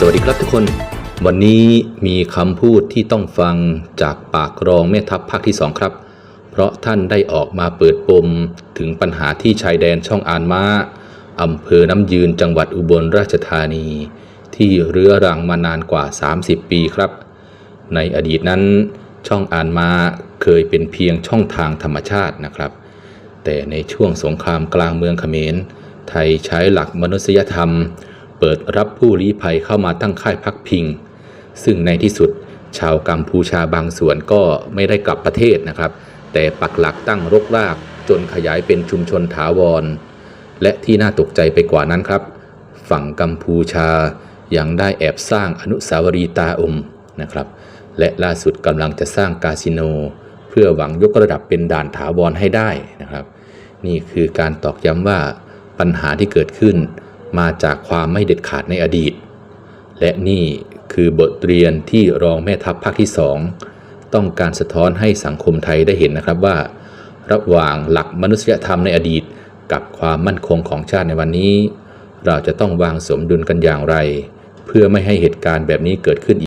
สวัสดีครับทุกคน วันนี้มีคำพูดที่ต้องฟังจากปากรองแม่ทัพภาคที่สองครับ เพราะท่านได้ออกมาเปิดปมถึงปัญหาที่ชายแดนช่องอานมาอำเภอน้ำยืนจังหวัดอุบลราชธานี ที่เรื้อรังมานานกว่า 30 ปีครับ ในอดีตนั้นช่องอานมาเคยเป็นเพียงช่องทางธรรมชาตินะครับ แต่ในช่วงสงครามกลางเมืองเขมร ไทยใช้หลักมนุษยธรรม เปิดรับผู้ลี้ภัยเข้ามาตั้งค่ายพักพิง ซึ่งในที่สุดชาวกัมพูชาบางส่วนก็ไม่ได้กลับประเทศนะครับ แต่ปักหลักตั้งรกรากจนขยายเป็นชุมชนถาวร และที่น่าตกใจไปกว่านั้นครับ ฝั่งกัมพูชายังได้แอบสร้างอนุสาวรีย์ตาอมนะครับ และล่าสุดกำลังจะสร้างคาสิโน เพื่อหวังยกระดับเป็นด่านถาวรให้ได้นะครับ นี่คือการตอกย้ำว่าปัญหาที่เกิดขึ้น มาจากความไม่เด็ดขาดในอดีต และนี่คือบทเรียนที่รองแม่ทัพภาคที่สองต้องการสะท้อนให้สังคมไทยได้เห็นนะครับว่า ระหว่างหลักมนุษยธรรมในอดีต กับความมั่นคงของชาติในวันนี้ เราจะต้องวางสมดุลกันอย่างไร เพื่อไม่ให้เหตุการณ์แบบนี้เกิดขึ้นอีก